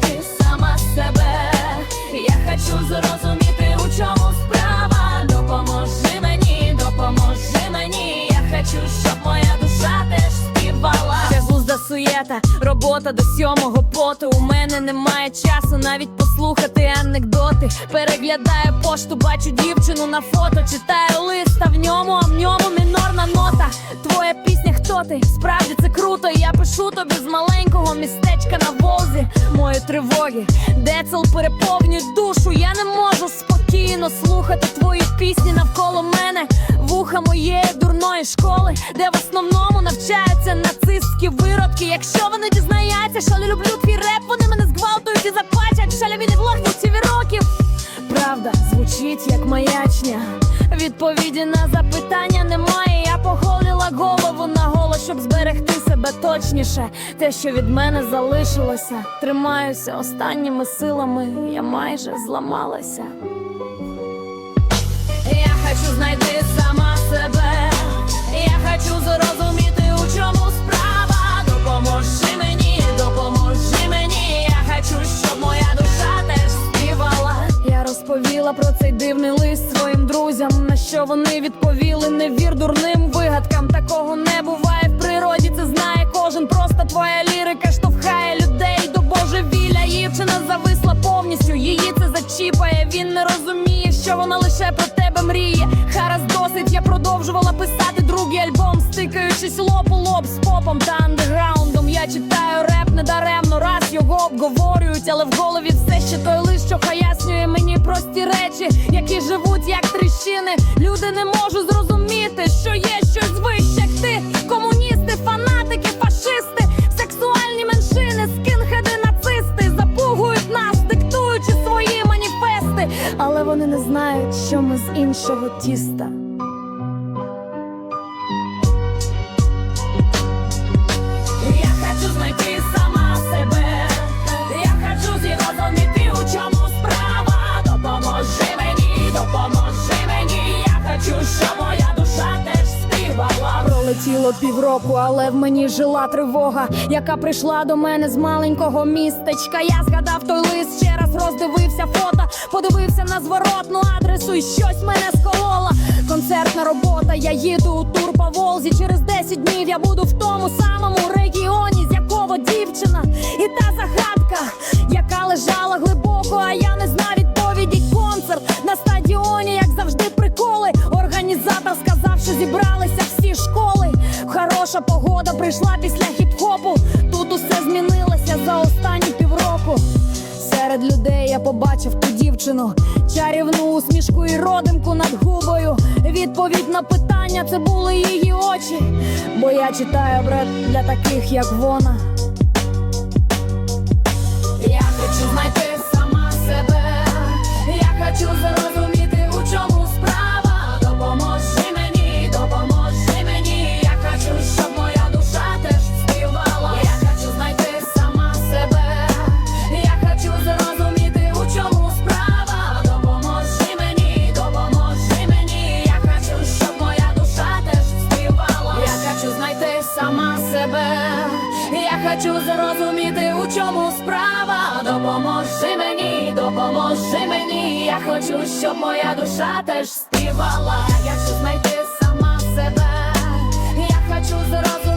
ти сама себе, я хочу зрозуміти, у чому справа. Допоможи мені, допоможи мені, я хочу, щоб моя душа теж співала. Це суєта, робота до сьомого поту. У мене немає часу навіть послухати анекдоти. Переглядаю пошту, бачу дівчину на фото, читаю лист. Тривоги, децл переповнюють душу. Я не можу спокійно слухати твої пісні навколо мене. Вуха моєї дурної школи, де в основному навчаються нацистські виродки. Якщо вони дізнаються, що не люблю твій реп, вони мене зґвалтують і заплачуть шаляві відлохнуті років. Правда звучить як маячня. Відповіді на запитання немає. Щоб зберегти себе точніше. Те, що від мене залишилося, тримаюся останніми силами. Я майже зламалася. Я хочу знайти відповіли, не вір дурним вигадкам. Такого не буває в природі. Це знає кожен. Просто твоя лірика штовхає людей до божевілля. Дівчина зависла повністю. Її це зачіпає. Він не розуміє, що вона лише про тебе мріє. Харас досить, я продовжувала писати другий альбом, стикаючись лоб у лоб з попом та андеграундом. Я читаю реп недаремно, раз його обговорюють, але в голові все ще той лист, що пояснює мені прості речі, які живуть як тріщини. Люди не можуть з іншого тіста. Я хочу знайти сама себе. Я хочу зрозуміти, у чому справа. Допоможи мені, допоможи мені. Я хочу, щоб моя душа теж співала. Пролетіло півроку, але в мені жила тривога, яка прийшла до мене з маленького містечка. Я згадав той лист, ще раз роздивився фото, подивився зворотну адресу, і щось мене скололо. Концертна робота, я їду у тур по Волзі. Через 10 днів я буду в тому самому регіоні, з якого дівчина, і та загадка, яка лежала глибоко, а я не знав відповіді. Концерт на стадіоні, як завжди, приколи. Організатор сказав, що зібралися всі школи. Хороша погода прийшла після хіп-хопу. Серед людей я побачив ту дівчину, чарівну усмішку і родимку над губою. Відповідь на питання це були її очі. Бо я читаю бред для таких, як вона. Сама себе. Я хочу зрозуміти, у чому справа. Допоможи мені, допоможи мені. Я хочу, щоб моя душа теж співала. Я хочу знайти сама себе. Я хочу зрозуміти.